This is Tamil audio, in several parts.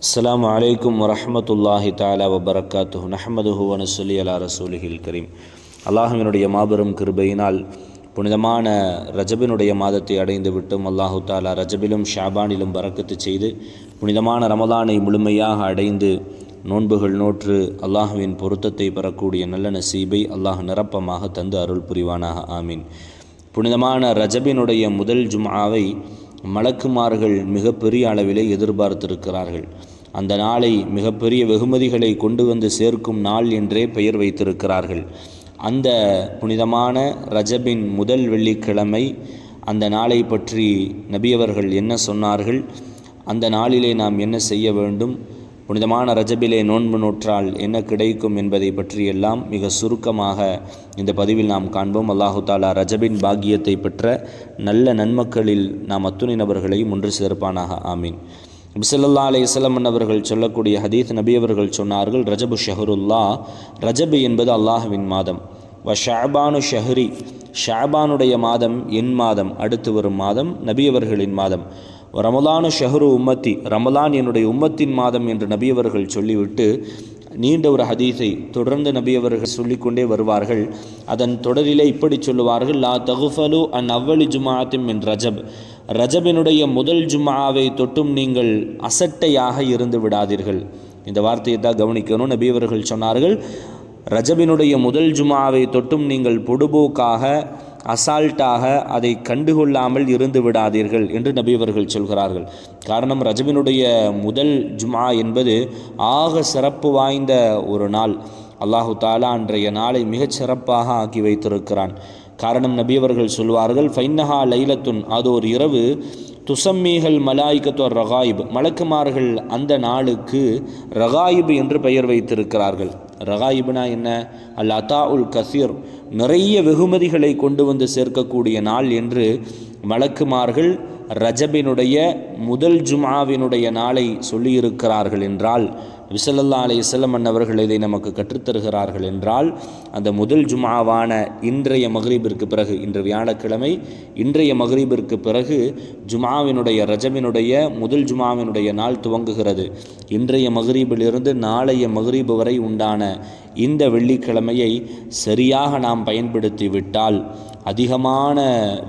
السلام عليكم ورحمة الله تعالى وبركاته نحمده ونصلي على رسوله الكريم அல்லாஹுவினுடைய மாபெரும் கிருபையினால் புனிதமான ரஜபினுடைய மாதத்தை அடைந்து விட்டும் அல்லாஹு தாலா ரஜபிலும் ஷாபானிலும் பறக்கத்து செய்து புனிதமான ரமலானை முழுமையாக அடைந்து நோன்புகள் நோற்று அல்லாஹுவின் பொருத்தத்தை பெறக்கூடிய நல்ல நசீபை அல்லாஹ் நிரப்பமாக தந்து அருள் புரிவானாக ஆமீன் புனிதமான ரஜபினுடைய முதல் ஜும்ஆவை மலக்குமார்கள் மிகப்பெரிய அளவிலே எதிர்பார்த்திருக்கிறார்கள் அந்த நாளை மிகப்பெரிய வெகுமதிகளை கொண்டு வந்து சேர்க்கும் நாள் என்றே பெயர் வைத்திருக்கிறார்கள். அந்த புனிதமான ரஜபின் முதல் வெள்ளிக்கிழமை அந்த நாளை பற்றி நபியவர்கள் என்ன சொன்னார்கள்? அந்த நாளிலே நாம் என்ன செய்ய வேண்டும்? புனிதமான ரஜபிலே நோன்பு நோற்றால் என்ன கிடைக்கும் என்பதை பற்றியெல்லாம் மிக சுருக்கமாக இந்த பதிவில் நாம் காண்போம். அல்லாஹு தாலா ரஜபின் பாக்கியத்தை பெற்ற நல்ல நன்மக்களில் நாம் அத்துணை நபர்களையும் ஒன்று சேர்ப்பானாக. ஆமீன். நபிசல்லா அலி இஸ்லமன் அவர்கள் சொல்லக்கூடிய ஹதீத் நபி அவர்கள் சொன்னார்கள் ரஜபு ஷஹருல்லா. ரஜபு என்பது அல்லாஹுவின் மாதம். வ ஷாபானு ஷஹரி ஷாபானுடைய மாதம் என் மாதம் அடுத்து வரும் மாதம் நபி அவர்களின் மாதம். ரமலானு ஷஹரு உம்மத்தி ரமலான் என்னுடைய உம்மத்தின் மாதம் என்று நபியவர்கள் சொல்லிவிட்டு நீண்ட ஒரு ஹதீஸை தொடர்ந்து நபியவர்கள் சொல்லிக்கொண்டே வருவார்கள். அதன் தொடரிலே இப்படி சொல்லுவார்கள் லா தகுஃபலு அன் அவ்வளி ஜுமாத்திம் என் ரஜப். ரஜபினுடைய முதல் ஜுமாவை தொட்டும் நீங்கள் அசட்டையாக இருந்து விடாதீர்கள். இந்த வார்த்தையை தான் கவனிக்கணும். நபியவர்கள் சொன்னார்கள் ரஜபினுடைய முதல் ஜுமாவை தொட்டும் நீங்கள் பொடுபோக்காக அசால்ட்டாக அதை கண்டுகொள்ளாமல் இருந்து விடாதீர்கள் என்று நபியவர்கள் சொல்கிறார்கள். காரணம் ரஜபினுடைய முதல் ஜுமா என்பது ஆக சிறப்பு வாய்ந்த ஒரு நாள். அல்லாஹு தாலா அன்றைய நாளை மிகச் சிறப்பாக ஆக்கி வைத்திருக்கிறான். காரணம் நபியவர்கள் சொல்வார்கள் ஃபைன்னஹா லைலத்துன் அது ஒரு இரவு. துசம்மீகள் மலாய்கத்தோர் ரகாயிப் மலக்குமார்கள் அந்த நாளுக்கு ரகாயிப் என்று பெயர் வைத்திருக்கிறார்கள். ரகாயிப்னா என்ன? அல் அதா உல் கசீர் நிறைய வெகுமதிகளை கொண்டு வந்து சேர்க்கக்கூடிய நாள் என்று மலக்குமார்கள் ரஜபினுடைய முதல் ஜுமாவினுடைய நாளை சொல்லியிருக்கிறார்கள் என்றால் விசலல்லா அலி இஸ்லம் அவர்கள் இதை நமக்கு கற்றுத்தருகிறார்கள் என்றால் அந்த முதல் ஜுமாவான இன்றைய மகரீபிற்கு பிறகு இன்று வியாழக்கிழமை இன்றைய மகரீபிற்கு பிறகு ஜுமாவினுடைய ரஜமினுடைய முதல் ஜுமாவினுடைய நாள் துவங்குகிறது. இன்றைய மகரீபிலிருந்து நாளைய மகரீபு வரை உண்டான இந்த வெள்ளிக்கிழமையை சரியாக நாம் பயன்படுத்தி விட்டால் அதிகமான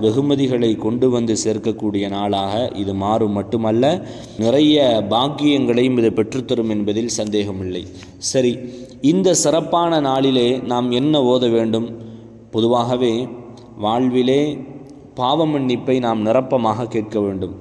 வெகுமதிகளை கொண்டு வந்து சேர்க்கக்கூடிய நாளாக இது மாறும் மட்டுமல்ல நிறைய பாக்கியங்களையும் இது பெற்றுத்தரும் என்பதில் சந்தேகமில்லை. சரி இந்த சிறப்பான நாளிலே நாம் என்ன ஓத வேண்டும்? பொதுவாகவே வாழ்விலே பாவ மன்னிப்பை நாம் நிரப்பமாக கேட்க வேண்டும்.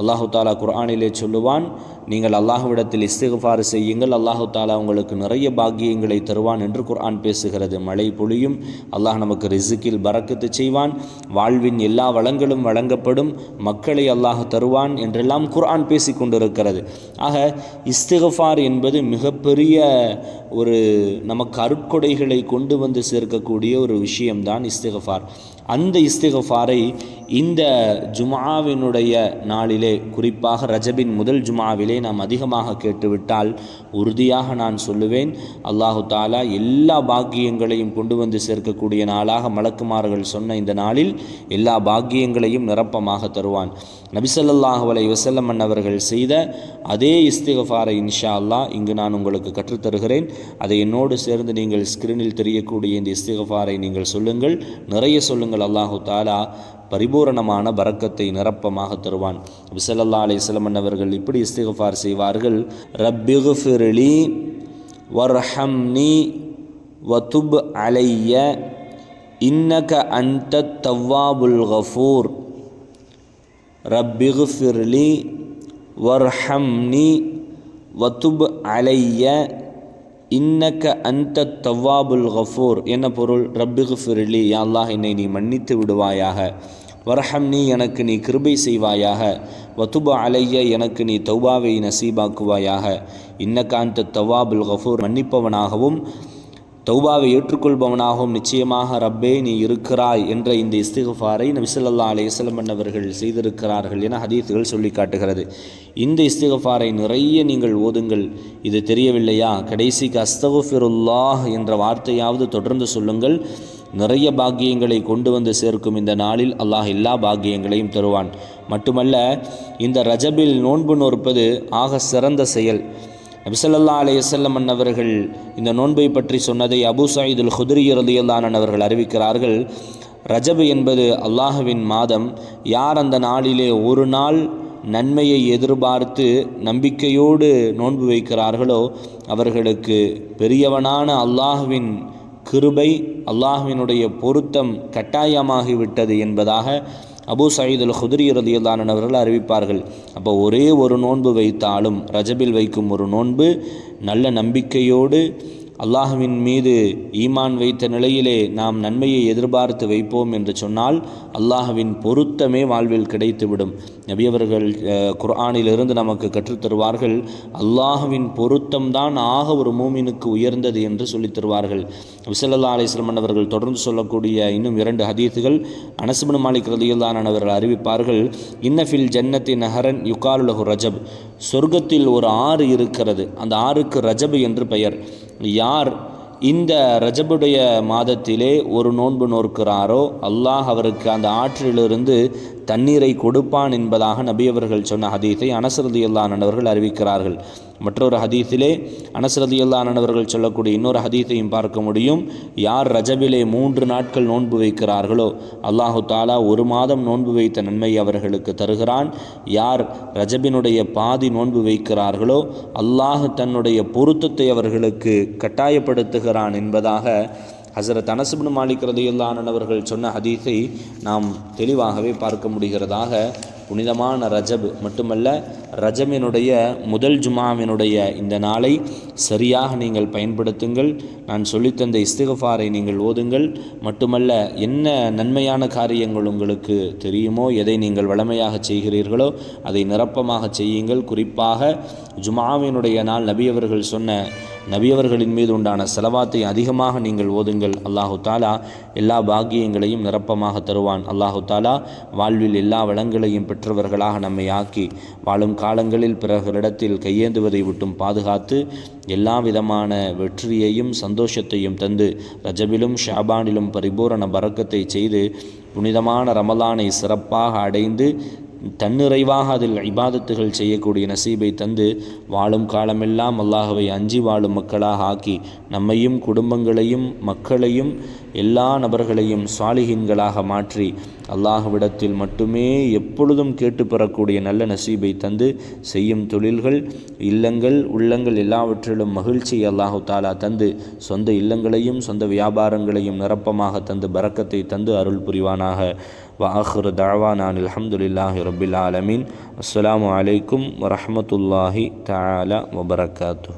அல்லாஹு தாலா குர்ஆனிலே சொல்லுவான் நீங்கள் அல்லாஹுவிடத்தில் இஸ்திகஃபாறு செய்யுங்கள். அல்லாஹு தாலா உங்களுக்கு நிறைய பாக்கியங்களை தருவான் என்று குர்ஆன் பேசுகிறது. மழை பொழியும். அல்லாஹ் நமக்கு ரிசுக்கில் பறக்கத்து செய்வான். வாழ்வின் எல்லா வளங்களும் வழங்கப்படும். மக்களை அல்லாஹ் தருவான் என்றெல்லாம் குர்ஆன் பேசி கொண்டிருக்கிறது. ஆக இஸ்திகஃபார் என்பது மிகப்பெரிய ஒரு நமக்கு அருட்கொடைகளை கொண்டு வந்து சேர்க்கக்கூடிய ஒரு விஷயம்தான் இஸ்திகஃபார். அந்த இஸ்திகஃபாரை இந்த ஜுமாவினுடைய நாளிலே குறிப்பாக ரஜபின் முதல் ஜுமாவிலே நாம் அதிகமாக கேட்டுவிட்டால் உறுதியாக நான் சொல்லுவேன் அல்லாஹு தாலா எல்லா பாக்கியங்களையும் கொண்டு வந்து சேர்க்கக்கூடிய நாளாக மலக்குமார்கள் சொன்ன இந்த நாளில் எல்லா பாக்கியங்களையும் நிரப்பமாக தருவான். நபிசல்லாஹு அலை வசல்லமன் அவர்கள் செய்த அதே இஸ்திகஃபாரை இன்ஷா அல்லா இங்கு நான் உங்களுக்கு கற்றுத்தருகிறேன் அதை என்னோடு சேர்ந்து நீங்கள் ஸ்கிரீனில் தெரியக்கூடிய இந்த இஸ்திகஃபாரை நீங்கள் சொல்லுங்கள். நிறைய சொல்லுங்கள். அல்லாஹு தாலா பரிபூரணமான பறக்கத்தை நிரப்பமாக தருவான். விசலல்லா அலை செலமன் அவர்கள் இப்படி இஸ்திகஃபார் செய்வார்கள். ரப்பிகுஃபிர்லி வர்ஹம்னி வதுப் அலைய இன்னக அன்ட தவ்வாபுல் கஃபூர். ரப்பிகுஃபிர்லி வர்ஹம்னி வதுப் அலைய இன்னக்க அந்த தவ்வாபுல் கஃபூர். என்ன பொருள்? ரப்பிகு ஃபிர்லி அல்லாஹ் என்னை நீ மன்னித்து விடுவாயாக. வரஹம் நீ எனக்கு நீ கிருபை செய்வாயாக. வத்துப அலைய எனக்கு நீ தௌபாவை நசீபாக்குவாயாக. இன்னக்க அந்த தவ்வாபுல் கஃபூர் மன்னிப்பவனாகவும் தௌபாவை ஏற்றுக்கொள்பவனாகவும் நிச்சயமாக ரப்பே நீ இருக்கிறாய் என்ற இந்த இஸ்திகஃபாரை நபிசல்லா அலையசலம் அவர்கள் செய்திருக்கிறார்கள் என ஹதீத்துகள் சொல்லி காட்டுகிறது. இந்த இஸ்திகஃபாரை நிறைய நீங்கள் ஓதுங்கள். இது தெரியவில்லையா? கடைசிக்கு அஸ்தகுஃபிருல்லாஹ் என்ற வார்த்தையாவது தொடர்ந்து சொல்லுங்கள். நிறைய பாக்கியங்களை கொண்டு வந்து சேர்க்கும் இந்த நாளில் அல்லாஹ் எல்லா பாக்கியங்களையும் தருவான். மட்டுமல்ல இந்த ரஜபில் நோன்பு நோற்பது ஆக சிறந்த செயல். நபிசல்லா அலையசல்லம் அவர்கள் இந்த நோன்பை பற்றி சொன்னதை அபு சாயிதுல் ஹுதிரி ரலியல்லான் அவர்கள் அறிவிக்கிறார்கள். ரஜபு என்பது அல்லாஹுவின் மாதம். யார் அந்த நாளிலே ஒரு நாள் நன்மையை எதிர்பார்த்து நம்பிக்கையோடு நோன்பு வைக்கிறார்களோ அவர்களுக்கு பெரியவனான அல்லாஹுவின் கிருபை அல்லாஹுவினுடைய பொருத்தம் கட்டாயமாகிவிட்டது என்பதாக அபு சயீத் அல் ஹுதிரி ரதியுல்லான் அவர்கள் அறிவிப்பார்கள். அப்போ ஒரே ஒரு நோன்பு வைத்தாலும் ரஜபில் வைக்கும் ஒரு நோன்பு நல்ல நம்பிக்கையோடு அல்லாஹுவின் மீது ஈமான் வைத்த நிலையிலே நாம் நன்மையை எதிர்பார்த்து வைப்போம் என்று சொன்னால் அல்லாஹுவின் பொருத்தமே வாழ்வில் கிடைத்துவிடும். நபியவர்கள் குர்ஆனிலிருந்து நமக்கு கற்றுத்தருவார்கள் அல்லாஹுவின் பொருத்தம்தான் ஆக ஒரு மூமினுக்கு உயர்ந்தது என்று சொல்லித் தருவார்கள். விசல்லா அலிஸ்லமன் அவர்கள் தொடர்ந்து சொல்லக்கூடிய இன்னும் இரண்டு ஹதீத்துகள் அனசுபன் மாலிக் ரதியுல்லான் அவர்கள் அறிவிப்பார்கள் இன்னஃபில் ஜன்னத்தின் நஹரன் யுகாலுலகு ரஜப். சொர்க்கத்தில் ஒரு ஆறு இருக்கிறது. அந்த ஆறுக்கு ரஜபு என்று பெயர். யார் இந்த ரஜபுடைய மாதத்திலே ஒரு நோன்பு நோக்கிறாரோ அல்லாஹ் அவருக்கு அந்த ஆற்றிலிருந்து தண்ணீரை கொடுப்பான் என்பதாக நபி அவர்கள் சொன்ன ஹதீத்தை அனசரதி நண்பர்கள் அறிவிக்கிறார்கள். மற்றொரு ஹதீஸிலே அனசரதியல்லானவர்கள் சொல்லக்கூடிய இன்னொரு ஹதீஸையும் பார்க்க முடியும். யார் ரஜபிலே மூன்று நாட்கள் நோன்பு வைக்கிறார்களோ அல்லாஹு தாலா ஒரு மாதம் நோன்பு வைத்த நன்மை அவர்களுக்கு தருகிறான். யார் ரஜபினுடைய பாதி நோன்பு வைக்கிறார்களோ அல்லாஹ் தன்னுடைய பொருத்தத்தை அவர்களுக்கு கட்டாயப்படுத்துகிறான் என்பதாக ஹசரத் அனசுபின் மாலிக் ரதியுல்லானன் சொன்ன ஹதீஸை நாம் தெளிவாகவே பார்க்க முடிகிறதாக புனிதமான ரஜப் மட்டுமல்ல ரஜமினுடைய முதல் ஜுமாவினுடைய இந்த நாளை சரியாக நீங்கள் பயன்படுத்துங்கள். நான் சொல்லித்தந்த இஸ்திகஃபாரை நீங்கள் ஓதுங்கள். மட்டுமல்ல என்ன நன்மையான காரியங்கள் உங்களுக்கு தெரியுமோ எதை நீங்கள் வளமையாக செய்கிறீர்களோ அதை நிரப்பமாக செய்யுங்கள். குறிப்பாக ஜுமாவினுடைய நாள் நபி அவர்கள் சொன்ன நபியவர்களின் மீது உண்டான செலவாத்தை அதிகமாக நீங்கள் ஓதுங்கள். அல்லாஹு தாலா எல்லா பாக்கியங்களையும் நிரப்பமாக தருவான். அல்லாஹு தாலா வாழ்வில் எல்லா வளங்களையும் பெற்றவர்களாக நம்மை ஆக்கி வாழும் காலங்களில் பிறர்களிடத்தில் கையேந்துவதை விட்டும் பாதுகாத்து எல்லா விதமான வெற்றியையும் சந்தோஷத்தையும் தந்து ரஜபிலும் ஷாபானிலும் பரிபூரண பறக்கத்தை செய்து புனிதமான ரமலானை சிறப்பாக அடைந்து தன்னிறைவாக அதில் இபாதத்துகள் செய்யக்கூடிய நசீபை தந்து வாழும் காலமெல்லாம் அல்லாஹவை அஞ்சி வாழும் மக்களாக ஆக்கி நம்மையும் குடும்பங்களையும் மக்களையும் எல்லா நபர்களையும் சுவாலிகின்களாக மாற்றி அல்லாஹ்விடத்தில் மட்டுமே எப்பொழுதும் கேட்டு பெறக்கூடிய நல்ல நசீபை தந்து செய்யும் தொழில்கள் இல்லங்கள் உள்ளங்கள் எல்லாவற்றிலும் மகிழ்ச்சி அல்லாஹு தாலா தந்து சொந்த இல்லங்களையும் சொந்த வியாபாரங்களையும் நிரப்பமாக தந்து பறக்கத்தை தந்து அருள் புரிவானாக. வாஹர் தாவானான் அலமதுல்லாஹி ரபில் ஆலமீன். அஸ்லாம் வலைக்கும் வரமத்துல்லாஹி தாலா வபரகாத்து